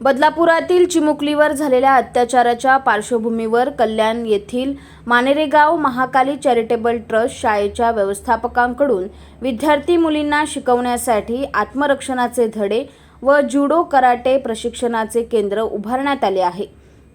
बदलापुरातील चिमुकलीवर झालेल्या अत्याचाराच्या पार्श्वभूमीवर कल्याण येथील मानेरेगाव महाकाली चॅरिटेबल ट्रस्ट शाळेच्या व्यवस्थापकांकडून विद्यार्थी मुलींना शिकवण्यासाठी आत्मरक्षणाचे धडे व जुडो कराटे प्रशिक्षणाचे केंद्र उभारण्यात आले आहे.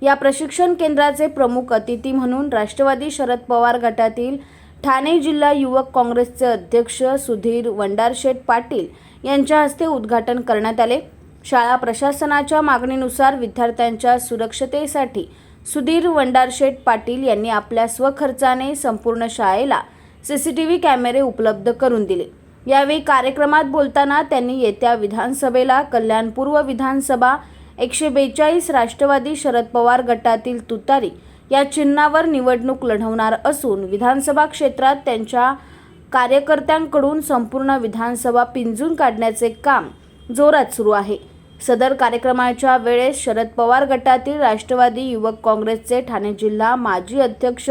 या प्रशिक्षण केंद्राचे प्रमुख अतिथी म्हणून राष्ट्रवादी शरद पवार गटातील ठाणे जिल्हा युवक काँग्रेसचे अध्यक्ष सुधीर वंडारशेठ पाटील यांच्या हस्ते उद्घाटन करण्यात आले. शाळा प्रशासनाच्या मागणीनुसार विद्यार्थ्यांच्या सुरक्षतेसाठी सुधीर वंडारशेठ पाटील यांनी आपल्या स्वखर्चाने संपूर्ण शाळेला सीसीटीव्ही कॅमेरे उपलब्ध करून दिले. यावेळी कार्यक्रमात बोलताना त्यांनी येत्या विधानसभेला कल्याण पूर्व विधानसभा एकशे बेचाळीस राष्ट्रवादी शरद पवार गटातील तुतारी या चिन्हावर निवडणूक लढवणार असून विधानसभा क्षेत्रात त्यांच्या कार्यकर्त्यांकडून संपूर्ण विधानसभा पिंजून काढण्याचे काम जोरात सुरू आहे. सदर कार्यक्रमाच्या वेळेस शरद पवार गटातील राष्ट्रवादी युवक काँग्रेसचे ठाणे जिल्हा माजी अध्यक्ष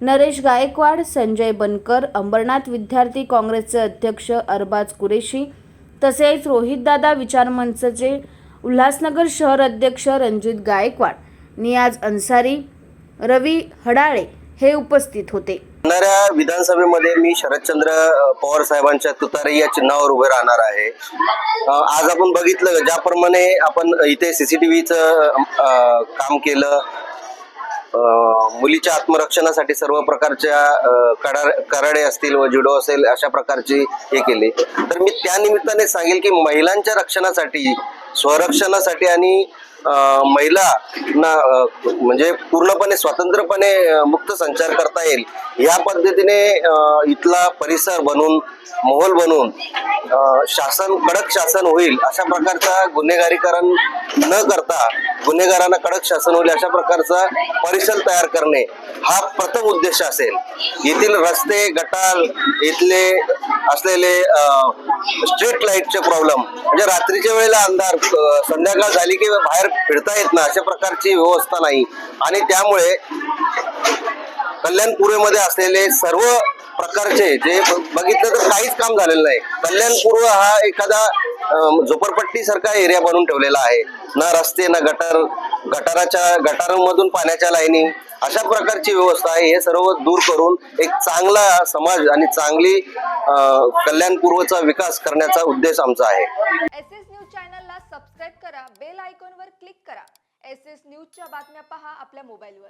नरेश गायकवाड संजय बनकर अंबरनाथ विद्यार्थी काँग्रेसचे अध्यक्ष अरबाज कुरेशी तसेच रोहितदादा विचारमंचचे उल्हासनगर शहर अध्यक्ष रणजित गायकवाड. नियाज अन्सारी रवी हडाळे हे उपस्थित होते. येणाऱ्या विधानसभेमध्ये मी शरदचंद्र पवार साहेबांच्या तुतारी या चिन्हावर उभे राहणार आहे. आज आपण बघितलं ज्याप्रमाणे आपण इथे सीसीटीव्हीचं काम केलं मुलीच्या आत्मरक्षणासाठी सर्व प्रकारच्या कडा कराडे असतील व जुडो असेल अशा प्रकारची हे केली. तर मी त्या निमित्ताने सांगेल की महिलांच्या रक्षणासाठी स्वरक्षणासाठी आणि महिला ना म्हणजे पूर्णपणे स्वतंत्रपणे मुक्त संचार करता येईल. या पद्धतीने इथला परिसर बनवून माहोल बनवून शासन कडक शासन होईल अशा प्रकारचा गुन्हेगारीकरण न करता गुन्हेगारांना कडक शासन होईल अशा प्रकारचा परिसर तयार करणे हा प्रथम उद्देश असेल. येथील रस्ते गटार इथले असलेले स्ट्रीट लाईटचे प्रॉब्लेम म्हणजे रात्रीच्या वेळेला अंधार संध्याकाळ झाली की बाहेर फिरता येत ना अशा प्रकारची व्यवस्था नाही. आणि त्यामुळे कल्याणपुरेमध्ये असलेले सर्व प्रकारचे जे बघितलं तर काहीच काम झालेलं नाही. कल्याणपूर्व हा एखादा झोपडपट्टी सारखा एरिया बनवून ठेवलेला आहे. ना रस्ते ना गटार गटाराच्या गटारांमधून पाण्याच्या लाईनी. अशा प्रकारची व्यवस्था आहे. हे सर्व दूर करून एक चांगला समाज आणि चांगली कल्याणपूर्वचा विकास करण्याचा उद्देश आमचा आहे. एस एस न्यूज चॅनलला सबस्क्राईब करा. बेल आयकॉनवर क्लिक करा. एस एस न्यूजच्या बातम्या पहा आपल्या मोबाईलवर.